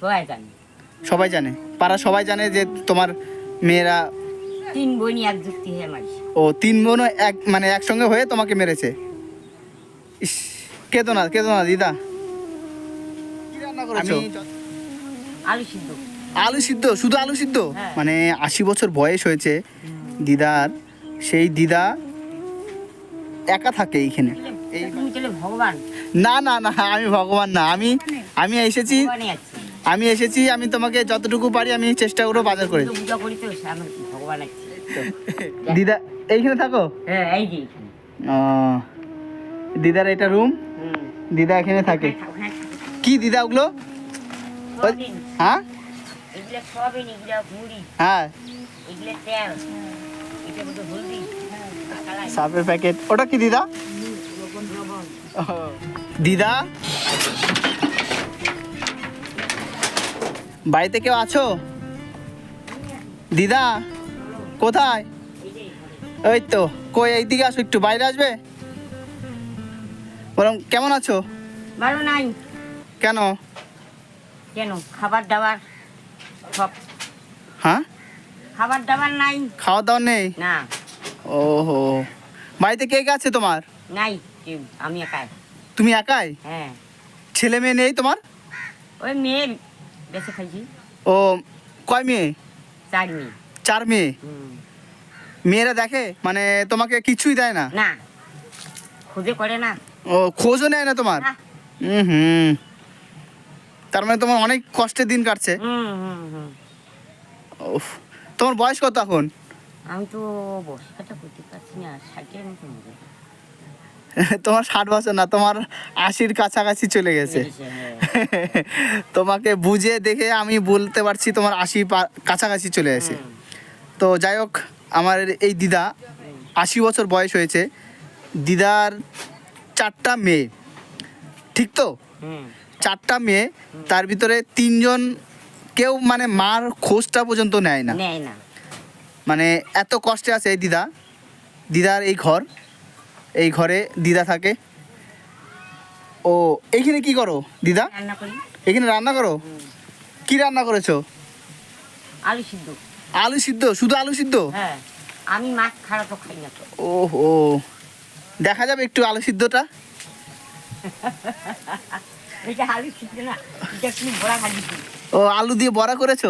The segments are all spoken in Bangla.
সবাই জানে। সবাই জানে? পাড়া সবাই জানে যে তোমার মেয়েরা তিন বোনই এক যুক্তি হয়ে ও তিন বোনও এক মানে একসঙ্গে হয়ে তোমাকে মেরেছে? ইস কেতো না কেতো না দিদা? আলু সিদ্ধ। আলু সিদ্ধ? শুধু আলু সিদ্ধ? হ্যাঁ। মানে আশি বছর বয়স হয়েছে দিদার। সেই দিদা একা থাকে এইখানে। ভগবান? না না না আমি ভগবান না। আমি আমি এসেছি আমি এসেছি আমি তোমাকে যতটুকু পারি আমি চেষ্টা করব বাজার করে দিদা এইখানে থাকো? হ্যাঁ দিদার এটা রুম? দিদা এখানে থাকে। ওখানে কি দিদা ওগুলো? হ্যাঁ? হ্যাঁ। সাপের প্যাকেট। ওটা কি দিদা? দিদা? বাড়িতে কেউ আছো? দিদা কোথায়? ওই তো কই এইদিকে আসো একটু বাইরে আসবে? বললাম কেমন আছো? ভালো নাই। কেন? কেন? খাবার দাবার সব? হ্যাঁ? খাবার দাবার নাই। খাওয়া দাওয়া নেই? না। ওহো। বাড়িতে কে কে আছে তোমার? নাই কেউ আমি একাই। তুমি একাই? হ্যাঁ। ছেলে মেয়ে নেই তোমার? ওই মেয়ে বেঁচে খাইছি। ও কয় মেয়ে? চার মেয়ে। চার মেয়ে? মেয়েরা দেখে? মানে তোমাকে কিছুই দেয় না? না। খুঁজে করে না। ও খোঁজও নেয় না তোমার? হুম হুম। তার মানে তোমার অনেক কষ্টের দিন কাটছে? তোমার বয়স কত এখন? আমি তো বসাটা করতে পারছি না ষাটের মতো। তোমার ষাট বছর না তোমার আশির কাছাকাছি চলে গেছে। হ্যাঁ। তোমাকে বুঝে দেখে আমি বলতে পারছি তোমার আশি কাছাকাছি চলে গেছে। তো যাই হোক আমার এই দিদা আশি বছর বয়স হয়েছে। দিদার চারটা মেয়ে ঠিক তো? চারটা মেয়ে তার ভিতরে তিনজন কেউ মানে মার খোঁজটা পর্যন্ত নেয় না। মানে এত কষ্টে আছে এই দিদা। দিদার এই ঘর এই ঘরে দিদা থাকে। ও এইখানে কি করো দিদা? এখানে রান্না করো। কি রান্না করেছ? আলু সিদ্ধ। আলু সিদ্ধ? শুধু আলু সিদ্ধ? হ্যাঁ আমি মাছ খারাপ তো খাই না তো। ও ও দেখা যাবে একটু আলু সিদ্ধটা। এটা আলু সিদ্ধ না এটা বড়া ভাজি ও আলু দিয়ে বড়া করেছ?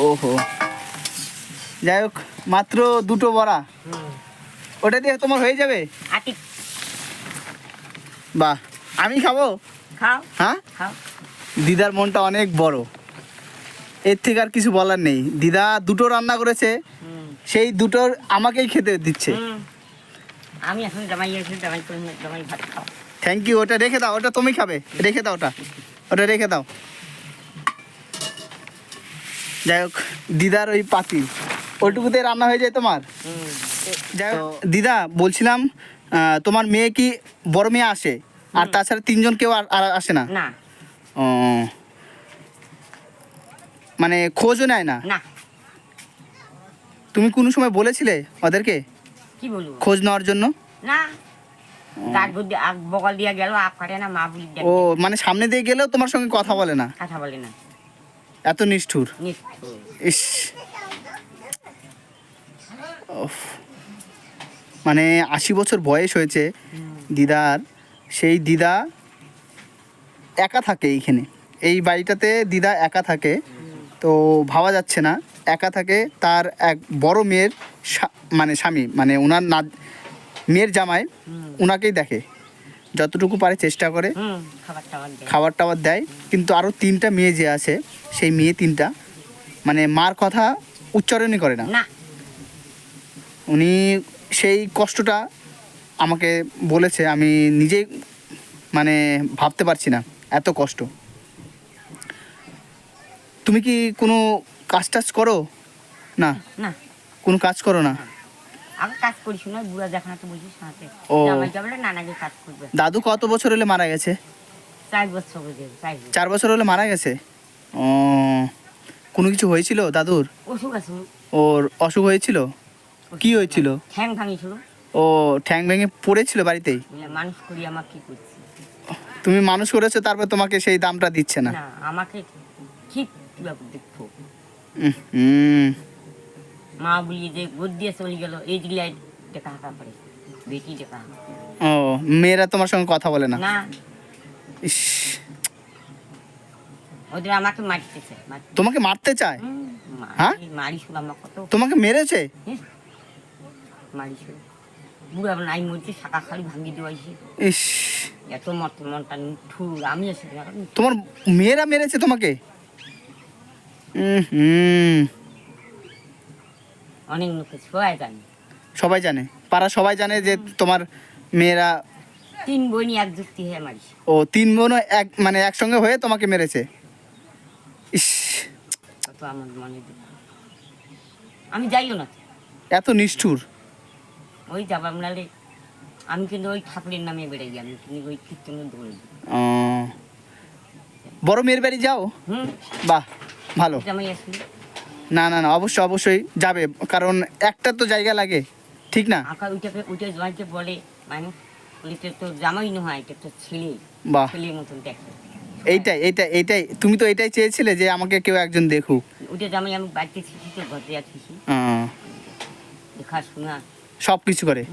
ওহো। যাই হোক মাত্র দুটো বড়া। ওটা দিয়ে তোমার হয়ে যাবে? আটি। বাহ আমি খাব? খাও। হ্যাঁ? খাও। দিদার মনটা অনেক বড়। এর থেকে আর কিছু বলার নেই। দিদা দুটো রান্না করেছে সেই দুটোর আমাকেই খেতে দিচ্ছে। আমি এখন জামাই জামাই জামাই ভাত খাও। থ্যাংক ইউ ওটা রেখে দাও ওটা তুমি খাবে। রেখে দাও ওটা। ওটা রেখে দাও। যাই হোক দিদার ওই পাতি ওইটুকুতে রান্না হয়ে যায় তোমার? দিদা বলছিলাম তোমার মেয়ে কি বড় মেয়ে আসে? আর তাছাড়া তিনজন কেউ আর আসে না? ও। মানে খোঁজও নেয় না? তুমি কোনো সময় বলেছিলে ওদেরকে? কি বলব? খোঁজ নেওয়ার জন্য? না। বগল দিয়া গেল কাটে না মা বলি ও মানে সামনে দিয়ে গেলেও তোমার সঙ্গে কথা বলে না? কথা বলে না। এত নিষ্ঠুর? ইস। মানে আশি বছর বয়স হয়েছে দিদার। সেই দিদা একা থাকে এইখানে। এই বাড়িটাতে দিদা একা থাকে। তো ভাবা যাচ্ছে না একা থাকে তার এক বড় মেয়ের মানে স্বামী মানে ওনার না মেয়ের জামাই ওনাকেই দেখে। যতটুকু পারে চেষ্টা করে। খাবার টাবার দেয়। কিন্তু আরও তিনটা মেয়ে যে আছে সেই মেয়ে তিনটা মানে মার কথা উচ্চারণই করে না। উনি সেই কষ্টটা আমাকে বলেছে আমি নিজেই মানে ভাবতে পারছি না এত কষ্ট। তুমি কি কোনো কাজ টাজ করো? না। না। কোনো কাজ করো না? আগে কাজ করিস না বুড়া দেখানো তো বলছিস সাথে ও। নানাকে কাজ করবে। দাদু কত বছর হলে মারা গেছে? চার বছর চার হলে মারা গেছে? ও কোনো কিছু হয়েছিল দাদুর? অসুখ আছে। ওর অসুখ হয়েছিল? কি হয়েছিল? ঠ্যাং ভাঙিছিল ও ঠ্যাং ভেঙে পড়েছিল বাড়িতেই মানুষ করি আমার কি করছি? তুমি মানুষ করেছ তারপর তোমাকে সেই দামটা দিচ্ছে না? আমাকে ঠিক হুম। মা বলি যে গোদ দিয়ে চলে গেল এই দেখা হাঁকা করে বেটি দেখা হাঁকা ও মেয়েরা তোমার সঙ্গে কথা বলে না? না। ইস। ওদের আমাকে তোমাকে মারতে চায়? হ্যাঁ? আমার কত তোমাকে মেরেছে? বুড়া নাই মরছে শাখা খালি ভাঙি দেওয়াইছে। ইস। এত মত মনটা আমি তোমার মেয়েরা মেরেছে তোমাকে? হুম। অনেক লোকে সবাই জানি। সবাই জানে। পাড়া সবাই জানে যে তোমার মেয়েরা তিন বইনি এক যুক্তি হয়ে মারিছে। ও তিন বোনও এক মানে একসঙ্গে হয়ে তোমাকে মেরেছে? ইস। কত আমার মনে আমি যাইও না। এত নিষ্ঠুর। ওই যাবার নালে আমি কিন্তু ওই ঠাকুরের নামে বেড়ে যাই আমি কিন্তু ওই কীর্তনের দৌড়ে বড় মেয়ের বাড়ি যাও? হুম। বাহ ভালো। জামাই আসলি না না না অবশ্যই অবশ্যই যাবে কারণ একটা তো জায়গা লাগে ঠিক না? আঁকা উঠে উঠে জমাইতে বলে মানে বলে তো জামাই নয় এটা তো ছেলে। বাহ। ছেলের মতন দেখে এইটাই এইটাই এইটাই। তুমি তো এটাই চেয়েছিলে যে আমাকে কেউ একজন দেখুক। উঠে জামাই আমি বাড়িতে শিখি তো ঘরে আছি। দেখা শোনা। সব কিছু করে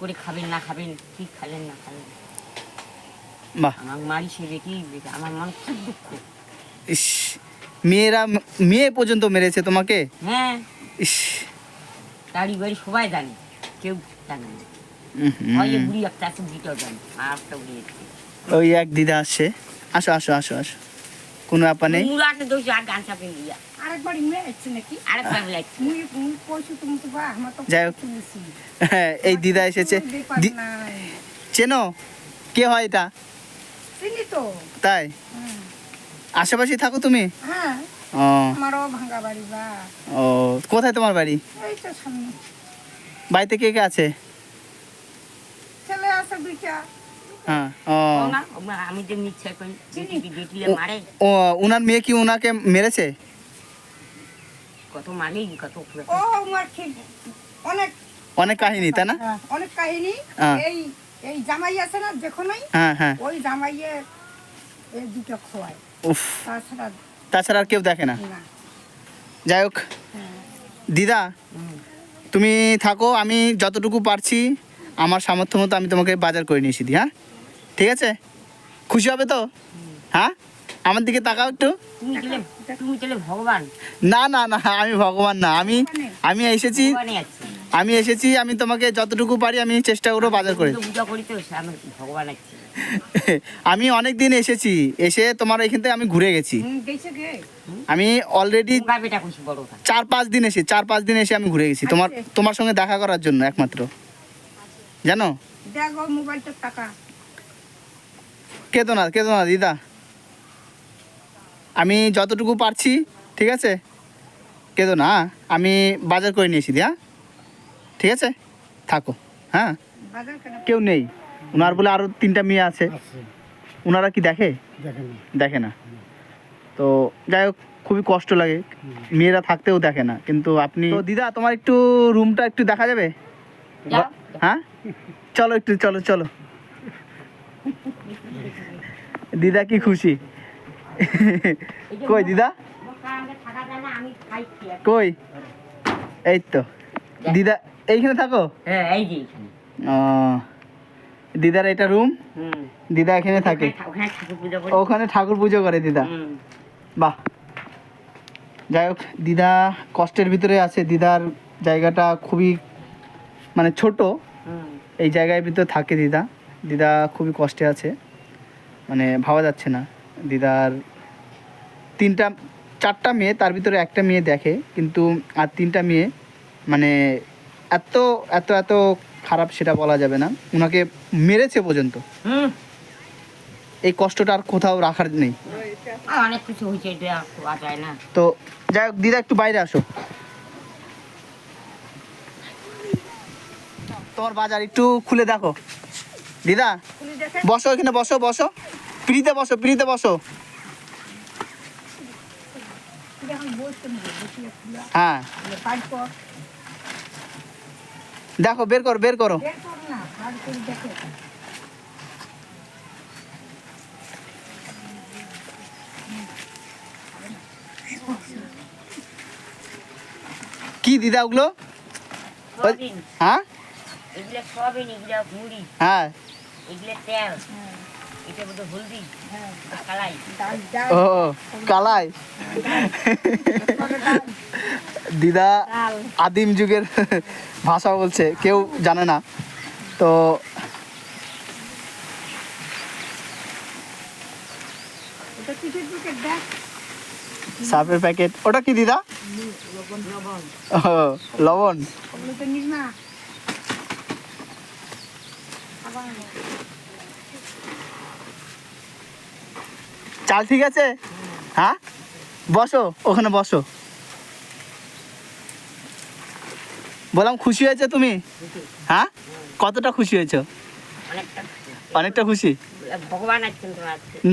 করে খাবেন না খাবেন কি খাবেন না খাবেন বাহ। আমার মারি সে আমার মন খুব দুঃখ। ইস মেয়েরা মেয়ে পর্যন্ত মেরেছে তোমাকে? হ্যাঁ। ইস। গাড়ি বাড়ি সবাই জানে কেউ জানে না। এই বুড়ি একটা আছে জানে আর একটা বুড়ি ওই এক দিদা আসছে। আসো আসো আসো আসো। কোনো ব্যাপার নেই? মুলাকে দোষ আর গান চাপে দিয়া যাই হোক। হ্যাঁ এই দিদা এসেছে। চেনো? কে হয় এটা? তাই। আশেপাশে থাকো তুমি? হ্যাঁ ও। আমারও ভাঙ্গা বাড়ি বা। ও কোথায় তোমার বাড়ি? এই তো সামনে। বাড়িতে কে কে আছে? ছেলে আছে দুইটা। হ্যাঁ ও। ও না ও মা, আমি যে মিথ্যা করি বেটি বেটিলে ও- মারে। ও উনার মেয়ে কি উনাকে মেরেছে? কত মারে কত ও আমার ঠিক অনেক অনেক কাহিনী তাই না? হ্যাঁ, অনেক কাহিনী। হ্যাঁ। এই এই জামাই আছে না দেখো নাই হ্যাঁ হ্যাঁ। ওই জামাইয়ে এই দুটো খোয়ায়। উফ। তাছাড়া তাছাড়া আর কেউ দেখে না? যাই হোক। দিদা তুমি থাকো আমি যতটুকু পারছি আমার সামর্থ্য মতো আমি তোমাকে বাজার করে নিয়েছি দিই হ্যাঁ? ঠিক আছে? খুশি হবে তো? হ্যাঁ? আমার দিকে তাকাও একটু। ভগবান। না না না আমি ভগবান না। আমি আমি এসেছি আমি এসেছি আমি তোমাকে যতটুকু পারি আমি চেষ্টা করব বাজার করে। আমি অনেক দিন এসেছি এসে তোমার এখান থেকে আমি ঘুরে গেছি। আমি অলরেডি চার পাঁচ দিন এসে চার পাঁচ দিন এসে আমি ঘুরে গেছি। তোমার তোমার সঙ্গে দেখা করার জন্য একমাত্র। জানো? দেখো মোবাইলটার টাকা। কেতো না কেতো না দিদা। আমি যতটুকু পারছি ঠিক আছে? কেতো না আমি বাজার করে নিয়েছি দিয়া। ঠিক আছে? থাকো হ্যাঁ? কেউ নেই। ওনার বলে আরও তিনটা মেয়ে আছে। ওনারা কি দেখে? দেখে না। তো যাই হোক খুবই কষ্ট লাগে। মেয়েরা থাকতেও দেখে না। কিন্তু আপনি তো দিদা তোমার একটু রুমটা একটু দেখা যাবে? হ্যাঁ? চলো একটু চলো চলো। দিদা কি খুশি? কই দিদা? কই? এই তো। দিদা এইখানে থাকো। হ্যাঁ এই যে ও দিদার এটা রুম? দিদা এখানে থাকে। ওখানে ঠাকুর পূজা করি। দিদা। বাহ। যাই হোক দিদা কষ্টের ভিতরে আছে। দিদার জায়গাটা খুবই মানে ছোট। এই জায়গায় ভিতরে থাকে দিদা। দিদা খুবই কষ্টে আছে। মানে ভাবা যাচ্ছে না। দিদার তিনটা চারটা মেয়ে তার ভিতরে একটা মেয়ে দেখে কিন্তু আর তিনটা মেয়ে মানে এত এত এত খারাপ সেটা বলা যাবে না। ওনাকে মেরেছে পর্যন্ত। এই কষ্টটা আর কোথাও রাখার নেই। অনেক কিছু হয়েছে এটা কোয়া যায় না। তো যাই হোক দিদা একটু বাইরে আসো। তোমার বাজার একটু খুলে দেখো। দিদা বসো এখানে বসো বসো। Prita vosso, prita vosso. Ah. Dajo, Bergor, Bergoro. ¿Qué ¿Qué. এটা বোধ হলদি? হ্যাঁ। কালাই। ও কালাই। দিদা আদিম যুগের ভাষা বলছে কেউ জানে না। তো সাপের প্যাকেট ওটা কি দিদা? লবণ লবণ ও লবণ ওগুলো তো নিস না আবার চাল ঠিক আছে? হ্যাঁ? বসো ওখানে বসো। বললাম খুশি হয়েছে তুমি? হ্যাঁ? কতটা খুশি হয়েছো? অনেকটা খুশি।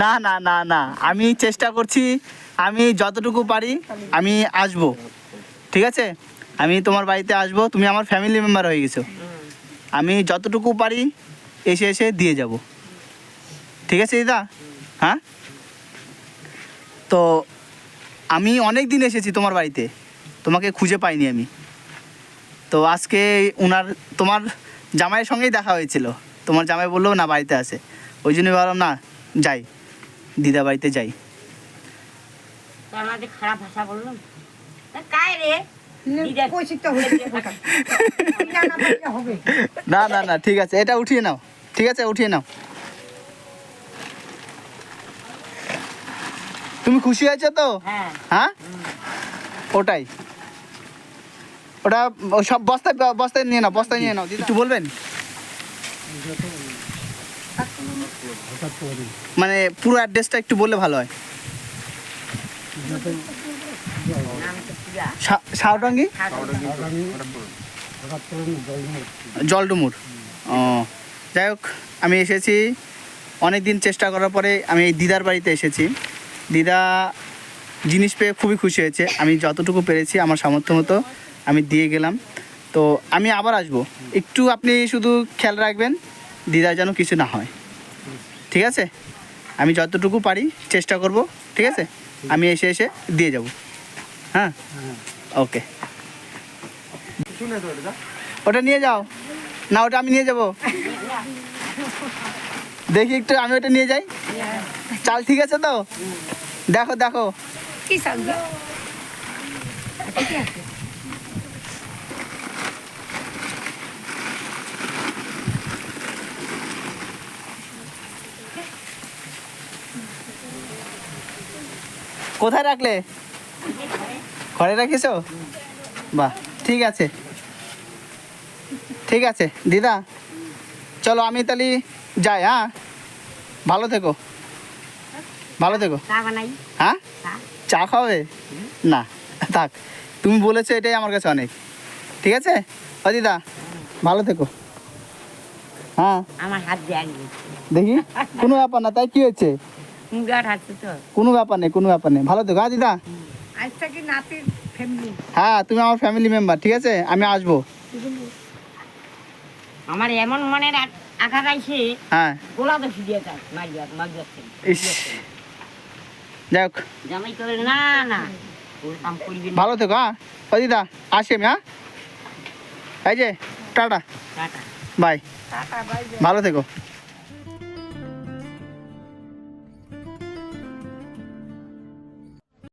না না না না। আমি চেষ্টা করছি আমি যতটুকু পারি আমি আসব। ঠিক আছে? আমি তোমার বাড়িতে আসব তুমি আমার ফ্যামিলি মেম্বার হয়ে গেছো। আমি যতটুকু পারি এসে এসে দিয়ে যাব। ঠিক আছে দিদা? হ্যাঁ? তো আমি অনেক দিন এসেছি তোমার বাড়িতে। তোমাকে খুঁজে পাইনি আমি। তো আজকে ওনার তোমার জামাইয়ের সঙ্গেই দেখা হয়েছিল। তোমার জামাই বলল না বাড়িতে আছে। ওই জন্যই ভাবলাম না যাই। দিদা বাড়িতে যাই। খারাপ ভাষা বললাম তা কায় রে? দিদা পয়সিত হলে না না পারলে হবে। না না না ঠিক আছে এটা উঠিয়ে নাও। ঠিক আছে উঠিয়ে নাও। তুমি খুশি হয়েছো তো? হ্যাঁ। হ্যাঁ? ওটাই। ওটা সব বস্তায় বস্তায় নিয়ে নাও বস্তায় নিয়ে নাও একটু বলবেন? মানে পুরো অ্যাড্রেসটা একটু বললে ভালো হয়। নাম তো পূজা সা- সাউটাঙ্গি জলডুমুর। ও যাই হোক আমি এসেছি। অনেক দিন চেষ্টা করার পরে আমি এই দিদার বাড়িতে এসেছি। দিদা জিনিস পেয়ে খুবই খুশি হয়েছে। আমি যতটুকু পেরেছি আমার সামর্থ্য মতো আমি দিয়ে গেলাম। তো আমি আবার আসব। একটু আপনি শুধু খেয়াল রাখবেন দিদা যেন কিছু না হয়। ঠিক আছে? আমি যতটুকু পারি চেষ্টা করব ঠিক আছে? আমি এসে এসে দিয়ে যাব। হ্যাঁ? ওকে। ওটা নিয়ে যাও। না ওটা আমি নিয়ে যাব। দেখি একটু আমি ওটা নিয়ে যাই। চাল ঠিক আছে তো? দেখো দেখো। কি কোথায় রাখলে? ঘরে রাখিছো? বাহ ঠিক আছে। ঠিক আছে দিদা। চলো আমি তাহলে যাই হ্যাঁ? ভালো থেকো। ভালো থেকো। হ্যাঁ? চা। খাবে? না থাক। তুমি বলেছ এটাই আমার কাছে অনেক। ঠিক আছে? ও দিদা ভালো থেকো। হ্যাঁ? আমার হাত দেখি। কোনো ব্যাপার না তাই কি হয়েছে? কোনো ব্যাপার নেই কোনো ব্যাপার নেই। ভালো থেকো হ্যাঁ দিদা? ফ্যামিলি হ্যাঁ তুমি আমার ফ্যামিলি মেম্বার ঠিক আছে? আমি আসব। আমার এমন মনের আ- আঘাত আইছে হ্যাঁ। গোলা তো ফিরিয়ে যাক মারিয়া মারিয়া যাই হোক জামাই করে না না ভালো থেকো হ্যাঁ? ও দিদা আসি আমি হ্যাঁ? এই যে tata. Tata. Bye. Tata bye. ভালো থেকো।